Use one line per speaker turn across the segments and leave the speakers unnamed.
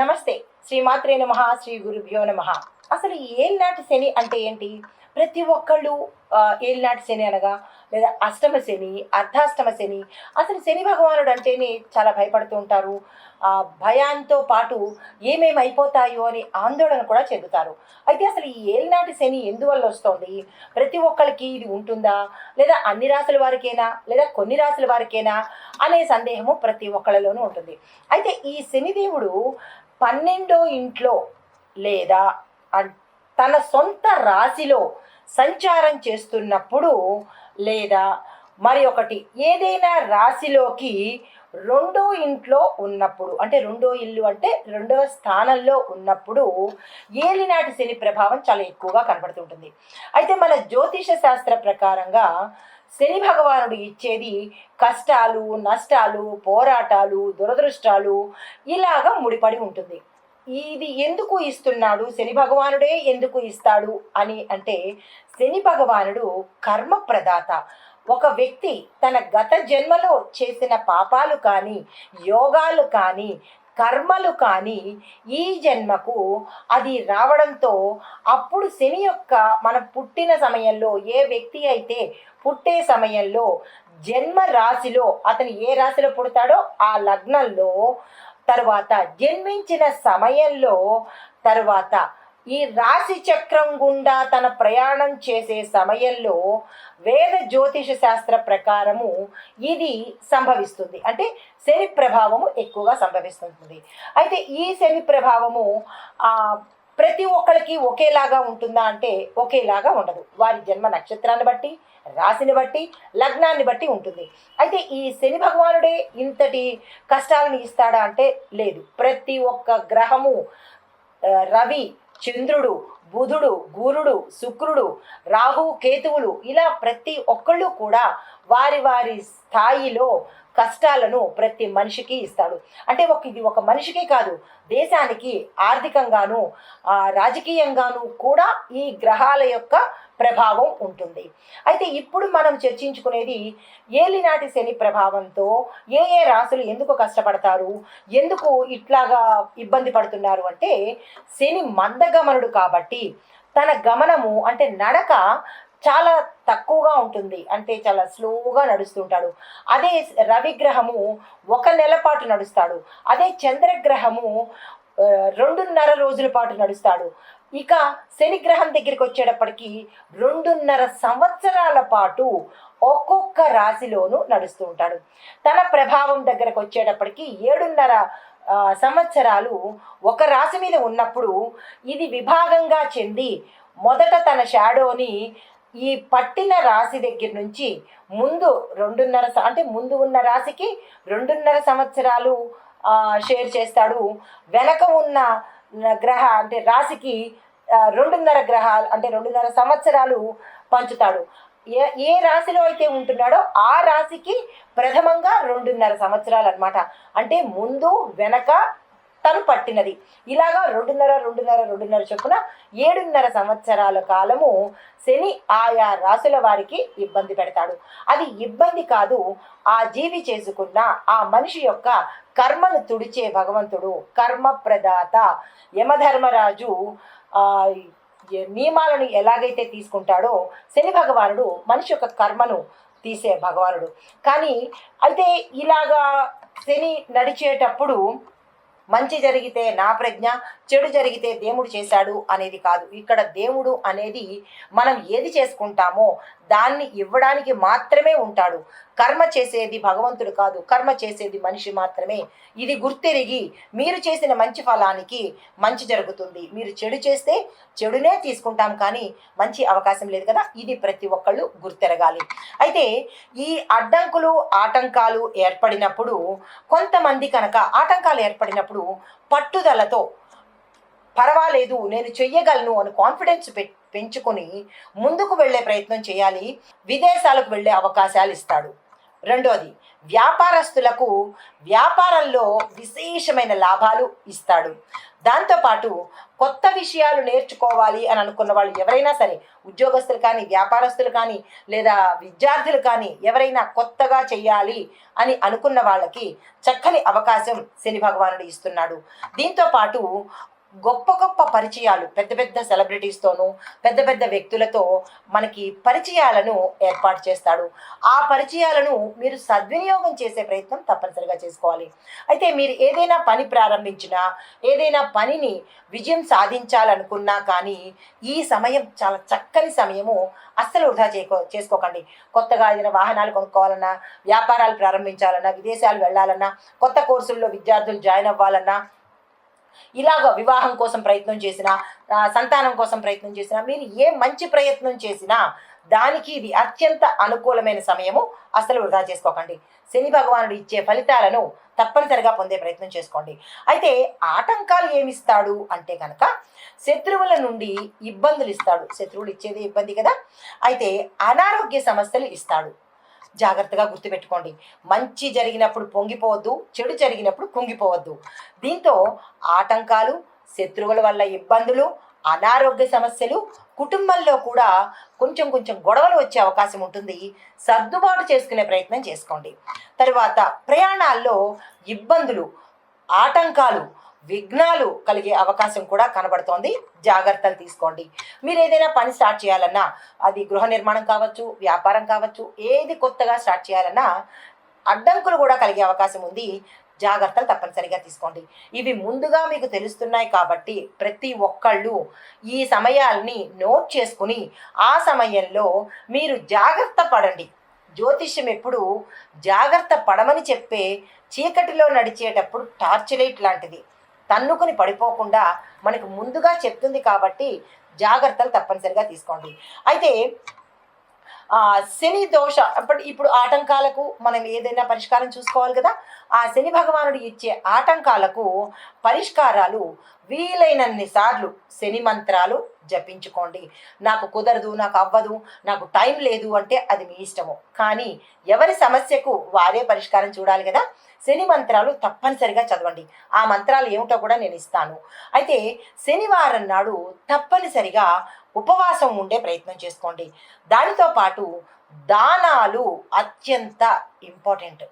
నమస్తే. శ్రీమాత్రే నమ శ్రీ గురుభ్యో నమ. అసలు ఈ ఏలినాటి శని అంటే ఏంటి? ప్రతి ఒక్కళ్ళు ఏలినాటి శని అనగా లేదా అష్టమ శని అర్ధాష్టమ శని అసలు శని భగవానుడు అంటేనే చాలా భయపడుతూ ఉంటారు. ఆ భయాంతో పాటు ఏమేమి అయిపోతాయో అని ఆందోళన కూడా చెందుతారు. అయితే అసలు ఈ ఏలినాటి శని ఎందువల్ల వస్తుంది? ప్రతి ఒక్కరికి ఇది ఉంటుందా? లేదా అన్ని రాసుల వారికేనా? లేదా కొన్ని రాసుల వారికేనా? అనే సందేహము ప్రతి ఒక్కళ్ళలోనూ ఉంటుంది. అయితే ఈ శనిదేవుడు పన్నెండో ఇంట్లో లేదా తన సొంత రాశిలో సంచారం చేస్తున్నప్పుడు లేదా మరి ఒకటి ఏదైనా రాశిలోకి రెండో ఇంట్లో ఉన్నప్పుడు అంటే రెండో ఇల్లు అంటే రెండవ స్థానంలో ఉన్నప్పుడు ఏలినాటి శని ప్రభావం చాలా ఎక్కువగా కనబడుతుంటుంది. అయితే మన జ్యోతిష శాస్త్ర ప్రకారంగా శని భగవానుడు ఇచ్చేది కష్టాలు నష్టాలు పోరాటాలు దురదృష్టాలు ఇలాగా ముడిపడి ఉంటుంది. ఇది ఎందుకు ఇస్తున్నాడు? శని భగవానుడే ఎందుకు ఇస్తాడు అని అంటే శని భగవానుడు కర్మ ప్రదాత ఒక వ్యక్తి తన గత జన్మలో చేసిన పాపాలు కానీ యోగాలు కానీ కర్మలు కానీ ఈ జన్మకు అది రావడంతో అప్పుడు శని యొక్క మనం పుట్టిన సమయంలో ఏ వ్యక్తి అయితే పుట్టే సమయంలో జన్మ రాశిలో అతను ఏ రాశిలో పుడతాడో ఆ లగ్నంలో తర్వాత జన్మించిన సమయంలో తర్వాత ఈ రాశి చక్రం గుండా తన ప్రయాణం చేసే సమయంలో వేద జ్యోతిష శాస్త్ర ప్రకారము ఇది సంభవిస్తుంది. అంటే శని ప్రభావము ఎక్కువగా సంభవిస్తుంది అయితే ఈ శని ప్రభావము ప్రతి ఒక్కరికి ఒకేలాగా ఉంటుందా అంటే ఒకేలాగా ఉండదు. వారి జన్మ నక్షత్రాన్ని బట్టి రాశిని బట్టి లగ్నాన్ని బట్టి ఉంటుంది. అయితే ఈ శని భగవానుడే ఇంతటి కష్టాలను ఇస్తాడా అంటే లేదు. ప్రతి ఒక్క గ్రహము రవి చంద్రుడు బుధుడు గురుడు శుక్రుడు రాహు కేతువులు ఇలా ప్రతి ఒక్కళ్ళు కూడా వారి వారి స్థాయిలో కష్టాలను ప్రతి మనిషికి ఇస్తాడు. అంటే ఒక ఇది ఒక మనిషికే కాదు దేశానికి ఆర్థికంగాను రాజకీయంగాను కూడా ఈ గ్రహాల యొక్క ప్రభావం ఉంటుంది. అయితే ఇప్పుడు మనం చర్చించుకునేది ఏలినాటి శని ప్రభావంతో ఏ ఏ రాసులు ఎందుకు కష్టపడతారు ఎందుకు ఇట్లాగా ఇబ్బంది పడుతున్నారు అంటే శని మందగమనుడు కాబట్టి తన గమనము అంటే నడక చాలా తక్కువగా ఉంటుంది. అంటే చాలా స్లోగా నడుస్తుంటాడు. అదే రవిగ్రహము ఒక నెల పాటు నడుస్తాడు. అదే చంద్రగ్రహము రెండున్నర రోజుల పాటు నడుస్తాడు. ఇక శనిగ్రహం దగ్గరికి వచ్చేటప్పటికి రెండున్నర సంవత్సరాల పాటు ఒక్కొక్క రాశిలోనూ నడుస్తూ ఉంటాడు. తన ప్రభావం దగ్గరకు వచ్చేటప్పటికి ఏడున్నర సంవత్సరాలు ఒక రాశి మీద ఉన్నప్పుడు ఇది విభాగంగా చెంది మొదట తన షాడోని ఈ పట్టిన రాశి దగ్గర నుంచి ముందు రెండున్నర అంటే ముందు ఉన్న రాశికి రెండున్నర సంవత్సరాలు షేర్ చేస్తాడు. వెనక ఉన్న గ్రహ అంటే రాశికి రెండున్నర గ్రహాలు అంటే రెండున్నర సంవత్సరాలు పంచుతాడు. ఏ ఏ రాశిలో అయితే ఉంటున్నాడో ఆ రాశికి ప్రథమంగా రెండున్నర సంవత్సరాలు అనమాట అంటే ముందు వెనక తను పట్టినది. ఇలాగా రెండున్నర రెండున్నర రెండున్నర చొప్పున ఏడున్నర సంవత్సరాల కాలము శని ఆయా రాసుల వారికి ఇబ్బంది పెడతాడు. అది ఇబ్బంది కాదు ఆ జీవి చేసుకున్న ఆ మనిషి యొక్క కర్మను తుడిచే భగవంతుడు కర్మ ప్రదాత యమధర్మరాజు. ఆ నియమాలను ఎలాగైతే తీసుకుంటాడో శని భగవానుడు మనిషి యొక్క కర్మను తీసే భగవానుడు. కానీ అయితే ఇలాగా శని నడిచేటప్పుడు మంచి జరిగితే నా ప్రజ్ఞ చెడు జరిగితే దేవుడు చేశాడు అనేది కాదు. ఇక్కడ దేవుడు అనేది మనం ఏది చేసుకుంటామో దాన్ని ఇవ్వడానికి మాత్రమే ఉంటాడు. కర్మ చేసేది భగవంతుడు కాదు. కర్మ చేసేది మనిషి మాత్రమే. ఇది గుర్తెరిగి మీరు చేసిన మంచి ఫలానికి మంచి జరుగుతుంది. మీరు చెడు చేస్తే చెడునే తీసుకుంటాం కానీ మంచి అవకాశం లేదు కదా? ఇది ప్రతి ఒక్కళ్ళు గుర్తెరగాలి. అయితే ఈ అడ్డంకులు ఆటంకాలు ఏర్పడినప్పుడు కొంతమంది కనుక ఆటంకాలు ఏర్పడినప్పుడు పట్టుదలతో పర్వాలేదు నేను చెయ్యగలను అని కాన్ఫిడెన్స్ పెట్టి పెంచుకొని ముందుకు వెళ్ళే ప్రయత్నం చేయాలి విదేశాలకు వెళ్ళే అవకాశాలు ఇస్తాడు. రెండోది వ్యాపారస్తులకు వ్యాపారంలో విశేషమైన లాభాలు ఇస్తాడు. దాంతోపాటు కొత్త విషయాలు నేర్చుకోవాలి అని అనుకున్న వాళ్ళు ఎవరైనా సరే ఉద్యోగస్తులు కానీ వ్యాపారస్తులు కానీ లేదా విద్యార్థులు కానీ ఎవరైనా కొత్తగా చేయాలి అని అనుకున్న వాళ్ళకి చక్కని అవకాశం శని భగవానుడు ఇస్తున్నాడు. దీంతో పాటు గొప్ప గొప్ప పరిచయాలు పెద్ద పెద్ద సెలబ్రిటీస్తోనూ పెద్ద పెద్ద వ్యక్తులతో మనకి పరిచయాలను ఏర్పాటు చేస్తాడు. ఆ పరిచయాలను మీరు సద్వినియోగం చేసే ప్రయత్నం తప్పనిసరిగా చేసుకోవాలి. అయితే మీరు ఏదైనా పని ప్రారంభించినా ఏదైనా పనిని విజయం సాధించాలనుకున్నా కానీ ఈ సమయం చాలా చక్కని సమయము అస్సలు వృధా చేకో చేసుకోకండి. కొత్తగా ఏదైనా వాహనాలు కొనుక్కోవాలన్నా వ్యాపారాలు ప్రారంభించాలన్నా విదేశాలు వెళ్ళాలన్నా కొత్త కోర్సుల్లో విద్యార్థులు జాయిన్ అవ్వాలన్నా ఇలాగ వివాహం కోసం ప్రయత్నం చేసినా సంతానం కోసం ప్రయత్నం చేసినా మీరు ఏ మంచి ప్రయత్నం చేసినా దానికి ఇది అత్యంత అనుకూలమైన సమయము అసలు వృధా చేసుకోకండి. శని భగవానుడు ఇచ్చే ఫలితాలను తప్పనిసరిగా పొందే ప్రయత్నం చేసుకోండి. అయితే ఆటంకాలు ఏమిస్తాడు అంటే కనుక శత్రువుల నుండి ఇబ్బందులు ఇస్తాడు. శత్రువులు ఇచ్చేది ఇబ్బంది కదా. అయితే అనారోగ్య సమస్యలు ఇస్తాడు. జాగ్రత్తగా గుర్తుపెట్టుకోండి. మంచి జరిగినప్పుడు పొంగిపోవద్దు చెడు జరిగినప్పుడు కుంగిపోవద్దు. దీంతో ఆటంకాలు శత్రువుల వల్ల ఇబ్బందులు అనారోగ్య సమస్యలు కుటుంబంలో కూడా కొంచెం కొంచెం గొడవలు వచ్చే అవకాశం ఉంటుంది. సర్దుబాటు చేసుకునే ప్రయత్నం చేసుకోండి. తర్వాత ప్రయాణాల్లో ఇబ్బందులు ఆటంకాలు విఘ్నాలు కలిగే అవకాశం కూడా కనబడుతోంది. జాగ్రత్తలు తీసుకోండి. మీరు ఏదైనా పని స్టార్ట్ చేయాలన్నా అది గృహ నిర్మాణం కావచ్చు వ్యాపారం కావచ్చు ఏది కొత్తగా స్టార్ట్ చేయాలన్నా అడ్డంకులు కూడా కలిగే అవకాశం ఉంది. జాగ్రత్తలు తప్పనిసరిగా తీసుకోండి. ఇవి ముందుగా మీకు తెలుస్తున్నాయి కాబట్టి ప్రతి ఒక్కళ్ళు ఈ సమయాల్ని నోట్ చేసుకుని ఆ సమయంలో మీరు జాగ్రత్త పడండి. జ్యోతిష్యం ఎప్పుడు జాగ్రత్త పడమని చెప్పే చీకటిలో నడిచేటప్పుడు టార్చ్ లైట్ లాంటిది. తన్నుకుని పడిపోకుండా మనకు ముందుగా చెప్తుంది కాబట్టి జాగ్రత్తలు తప్పనిసరిగా తీసుకోండి. అయితే శని దోష అప్పటి ఇప్పుడు ఆటంకాలకు మనం ఏదైనా పరిష్కారం చూసుకోవాలి కదా? ఆ శని భగవానుడు ఇచ్చే ఆటంకాలకు పరిష్కారాలు వీలైనన్ని సార్లు శని మంత్రాలు జపించుకోండి. నాకు కుదరదు నాకు అవ్వదు నాకు టైం లేదు అంటే అది మీ ఇష్టము. కానీ ఎవరి సమస్యకు వారే పరిష్కారం చూడాలి కదా? శని మంత్రాలు తప్పనిసరిగా చదవండి. ఆ మంత్రాలు ఏమిటో కూడా నేను ఇస్తాను. అయితే శనివారం నాడు తప్పనిసరిగా ఉపవాసం ఉండే ప్రయత్నం చేసుకోండి. దానితో పాటు దానాలు అత్యంత ఇంపార్టెంట్.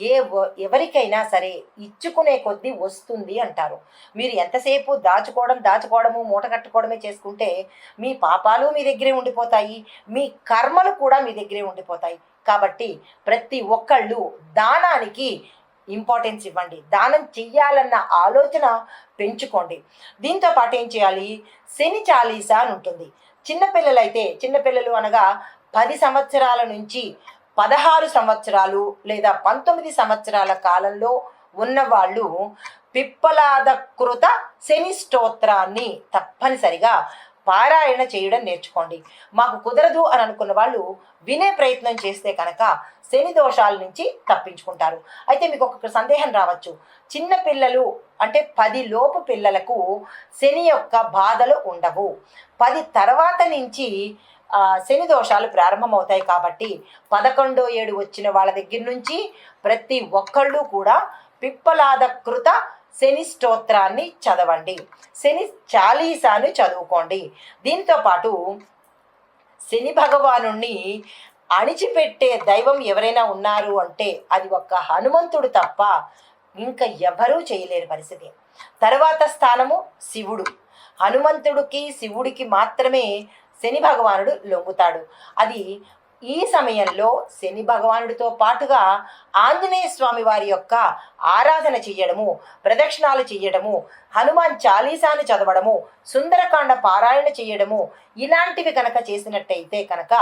ఏ వ- ఎవరికైనా సరే ఇచ్చుకునే కొద్దీ వస్తుంది అంటారు. మీరు ఎంతసేపు దాచుకోవడం దాచుకోవడము మూట కట్టుకోవడమే చేసుకుంటే మీ పాపాలు మీ దగ్గరే ఉండిపోతాయి మీ కర్మలు కూడా మీ దగ్గరే ఉండిపోతాయి. కాబట్టి ప్రతి ఒక్కళ్ళు దానానికి ఇంపార్టెన్స్ ఇవ్వండి. దానం చెయ్యాలన్న ఆలోచన పెంచుకోండి. దీంతో పాటు ఏం చేయాలి? శని చాలీసా అని ఉంటుంది. చిన్నపిల్లలైతే చిన్నపిల్లలు అనగా పది సంవత్సరాల నుంచి పదహారు సంవత్సరాలు లేదా పంతొమ్మిది సంవత్సరాల కాలంలో ఉన్నవాళ్ళు పిప్పలాద కృత శని స్తోత్రాన్ని తప్పనిసరిగా పారాయణ చేయడం నేర్చుకోండి. మాకు కుదరదు అని అనుకున్న వాళ్ళు వినే ప్రయత్నం చేస్తే కనుక శని దోషాల నుంచి తప్పించుకుంటారు. అయితే మీకు ఒక సందేహం రావచ్చు. చిన్న పిల్లలు అంటే పది లోపు పిల్లలకు శని యొక్క బాధలు ఉండవు. పది తర్వాత నుంచి శని దోషాలు ప్రారంభమవుతాయి కాబట్టి పదకొండో ఏడు వచ్చిన వాళ్ళ దగ్గర నుంచి ప్రతి ఒక్కళ్ళు కూడా పిప్పలాద కృత శని స్తోత్రాన్ని చదవండి. శని చాలీసాను చదువుకోండి. దీంతో పాటు శని భగవానుణ్ణి అణిచిపెట్టే దైవం ఎవరైనా ఉన్నారు అంటే అది ఒక్క హనుమంతుడు తప్ప ఇంకా ఎవరూ చేయలేని పరిస్థితి. తర్వాత స్థానము శివుడు. హనుమంతుడికి శివుడికి మాత్రమే శని భగవానుడు లొంగుతాడు. అది ఈ సమయంలో శని భగవానుడితో పాటుగా ఆంజనేయ స్వామి వారి యొక్క ఆరాధన చెయ్యడము ప్రదక్షిణాలు చెయ్యడము హనుమాన్ చాలీసాను చదవడము సుందరకాండ పారాయణ చేయడము ఇలాంటివి కనుక చేసినట్టయితే కనుక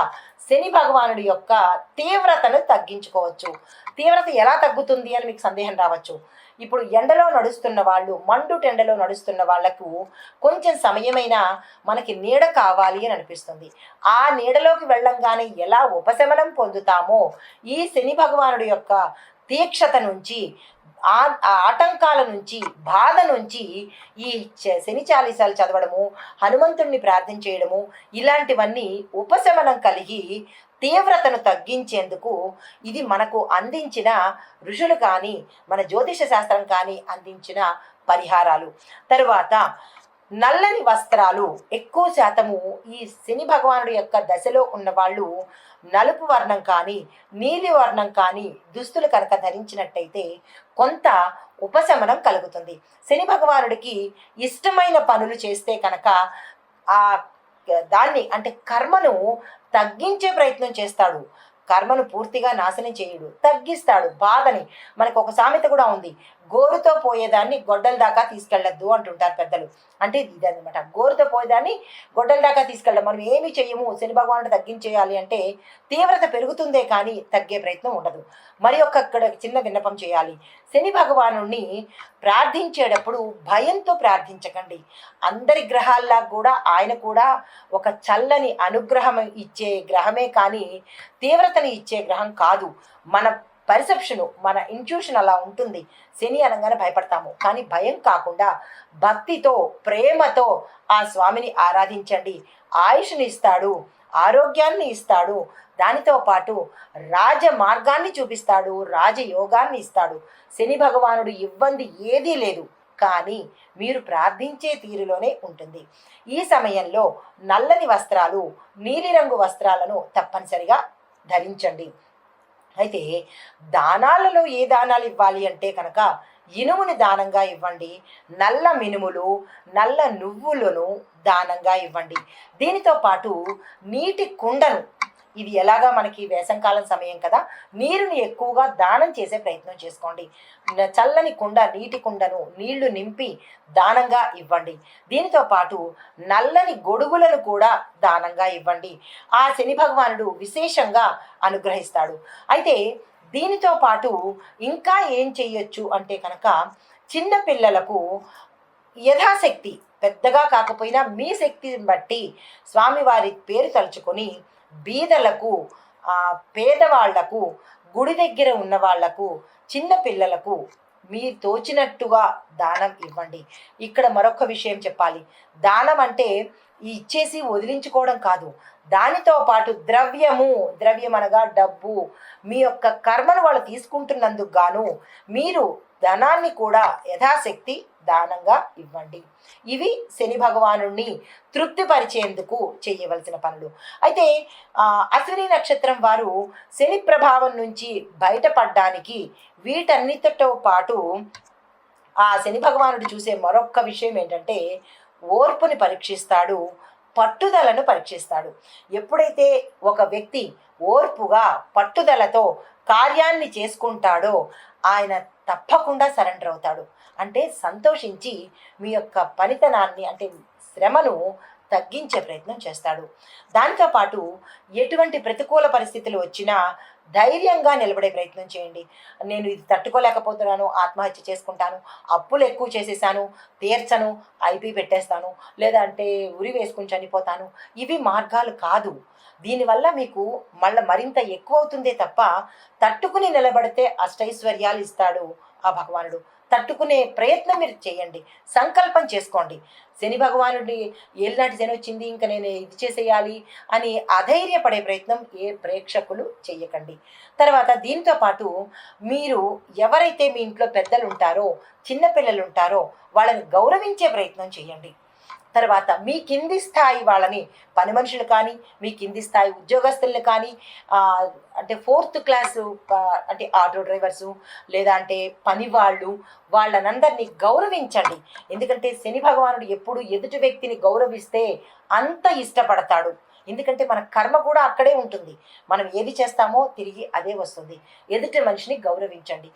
శని భగవానుడి యొక్క తీవ్రతను తగ్గించుకోవచ్చు. తీవ్రత ఎలా తగ్గుతుంది అని మీకు సందేహం రావచ్చు. ఇప్పుడు ఎండలో నడుస్తున్న వాళ్ళు మండు టెండలో నడుస్తున్న వాళ్ళకు కొంచెం సమయమైనా మనకి నీడ కావాలి అని అనిపిస్తుంది. ఆ నీడలోకి వెళ్ళంగానే ఎలా ఉపశమనం పొందుతామో. ఈ శని భగవానుడి యొక్క తీక్షత నుంచి ఆ ఆటంకాల నుంచి బాధ నుంచి ఈ చ- శని చాలీసాలు చదవడము హనుమంతుణ్ణి ప్రార్థన చేయడము ఇలాంటివన్నీ ఉపశమనం కలిగి తీవ్రతను తగ్గించేందుకు ఇది మనకు అందించిన ఋషులు కానీ మన జ్యోతిష శాస్త్రం కానీ అందించిన పరిహారాలు. తరువాత నల్లని వస్త్రాలు. ఎక్కువ శాతము ఈ శని భగవానుడి యొక్క దశలో ఉన్న వాళ్ళు నలుపు వర్ణం కానీ నీలి వర్ణం కానీ దుస్తులు కనుక ధరించినట్టయితే కొంత ఉపశమనం కలుగుతుంది. శని భగవానుడికి ఇష్టమైన పనులు చేస్తే కనుక ఆ దాన్ని అంటే కర్మను తగ్గించే ప్రయత్నం చేస్తాడు. కర్మను పూర్తిగా నాశనం చేయుడు తగ్గిస్తాడు బాధని. మనకు ఒక సామెత కూడా ఉంది. గోరుతో పోయేదాన్ని గొడ్డల దాకా తీసుకెళ్ళద్దు అంటుంటారు పెద్దలు. అంటే ఇది అనమాట గోరుతో పోయేదాన్ని గొడ్డల దాకా తీసుకెళ్ళడం. మనం ఏమి చెయ్యము? శని భగవానుడు తగ్గించేయాలి అంటే తీవ్రత పెరుగుతుందే కానీ తగ్గే ప్రయత్నం ఉండదు. మరి ఒక ఇక్కడ చిన్న విన్నపం చేయాలి. శని భగవానుణ్ణి ప్రార్థించేటప్పుడు భయంతో ప్రార్థించకండి. అందరి గ్రహాల్లా కూడా ఆయన కూడా ఒక చల్లని అనుగ్రహం ఇచ్చే గ్రహమే కానీ తీవ్రతని ఇచ్చే గ్రహం కాదు. మన పర్సెప్షను మన ఇంట్యూషన్ అలా ఉంటుంది. శని అనగానే భయపడతాము. కానీ భయం కాకుండా భక్తితో ప్రేమతో ఆ స్వామిని ఆరాధించండి. ఆయుష్ని ఇస్తాడు ఆరోగ్యాన్ని ఇస్తాడు దానితో పాటు రాజ మార్గాన్ని చూపిస్తాడు రాజయోగాన్ని ఇస్తాడు. శని భగవానుడు ఇవ్వంది ఏదీ లేదు. కానీ మీరు ప్రార్థించే తీరులోనే ఉంటుంది. ఈ సమయంలో నల్లని వస్త్రాలు నీలిరంగు వస్త్రాలను తప్పనిసరిగా ధరించండి. అయితే దానాలలో ఏ దానాలు ఇవ్వాలి అంటే కనుక ఇనుముని దానంగా ఇవ్వండి నల్ల మినుములు నల్ల నువ్వులను దానంగా ఇవ్వండి. దీనితో పాటు నీటి కుండను ఇది ఎలాగా మనకి వేసంకాలం సమయం కదా? నీరుని ఎక్కువగా దానం చేసే ప్రయత్నం చేసుకోండి. చల్లని కుండ నీటి కుండను నీళ్ళు నింపి దానంగా ఇవ్వండి. దీనితో పాటు నల్లని గొడుగులను కూడా దానంగా ఇవ్వండి. ఆ శని భగవానుడు విశేషంగా అనుగ్రహిస్తాడు. అయితే దీనితో పాటు ఇంకా ఏం చేయొచ్చు అంటే కనుక చిన్న పిల్లలకు యథాశక్తి పెద్దగా కాకపోయినా మీ శక్తిని బట్టి స్వామివారి పేరు తలుచుకొని బీదలకు ఆ, పేదవాళ్ళకు గుడి దగ్గర ఉన్న వాళ్ళకు చిన్న పిల్లలకు మీరు తోచినట్టుగా దానం ఇవ్వండి. ఇక్కడ మరొక విషయం చెప్పాలి. దానం అంటే ఇచ్చేసి వదిలించుకోవడం కాదు. దానితో పాటు ద్రవ్యము ద్రవ్యం అనగా డబ్బు. మీ యొక్క కర్మను వాళ్ళు తీసుకుంటున్నందుకు గాను మీరు ధనాన్ని కూడా యథాశక్తి దానంగా ఇవ్వండి. ఇవి శని భగవాను తృప్తిపరిచేందుకు చేయవలసిన పనులు. అయితే అశ్విని నక్షత్రం వారు శని ప్రభావం నుంచి బయటపడడానికి వీటన్నిటితో పాటు ఆ శని భగవానుడు చూసే మరొక్క విషయం ఏంటంటే ఓర్పుని పరీక్షిస్తాడు పట్టుదలను పరీక్షిస్తాడు. ఎప్పుడైతే ఒక వ్యక్తి ఓర్పుగా పట్టుదలతో కార్యాన్ని చేసుకుంటాడో ఆయన తప్పకుండా సరెండర్ అవుతాడు. అంటే సంతోషించి మీ యొక్క పనితనాన్ని అంటే శ్రమను తగ్గించే ప్రయత్నం చేస్తాడు. దాంతోపాటు ఎటువంటి ప్రతికూల పరిస్థితులు వచ్చినా ధైర్యంగా నిలబడే ప్రయత్నం చేయండి. నేను ఇది తట్టుకోలేకపోతున్నాను ఆత్మహత్య చేసుకుంటాను అప్పులు ఎక్కువ చేసేసాను తీర్చను ఐపీ పెట్టేస్తాను లేదంటే ఉరి వేసుకుని చనిపోతాను. ఇవి మార్గాలు కాదు. దీనివల్ల మీకు మళ్ళీ మరింత ఎక్కువ అవుతుందే తప్ప తట్టుకుని నిలబడితే అష్టైశ్వర్యాలు ఇస్తాడు ఆ భగవానుడు. తట్టుకునే ప్రయత్నం మీరు చేయండి. సంకల్పం చేసుకోండి. శని భగవానుడి ఏలినాటి శని వచ్చింది ఇంకా నేను ఇది చేసేయాలి అని అధైర్యపడే ప్రయత్నం ఏ ప్రేక్షకులు చేయకండి. తర్వాత దీంతో పాటు మీరు ఎవరైతే మీ ఇంట్లో పెద్దలు ఉంటారో చిన్నపిల్లలు ఉంటారో వాళ్ళని గౌరవించే ప్రయత్నం చేయండి. తర్వాత మీ కింది స్థాయి వాళ్ళని పని మనుషులు కానీ మీ కింది స్థాయి ఉద్యోగస్తులను కానీ అంటే ఫోర్త్ క్లాసు అంటే ఆటో డ్రైవర్సు లేదా అంటే పని వాళ్ళు వాళ్ళనందరినీ గౌరవించండి. ఎందుకంటే శని భగవానుడు ఎప్పుడు ఎదుటి వ్యక్తిని గౌరవిస్తే అంత ఇష్టపడతాడు. ఎందుకంటే మన కర్మ కూడా అక్కడే ఉంటుంది. మనం ఏది చేస్తామో తిరిగి అదే వస్తుంది. ఎదుటి మనిషిని గౌరవించండి.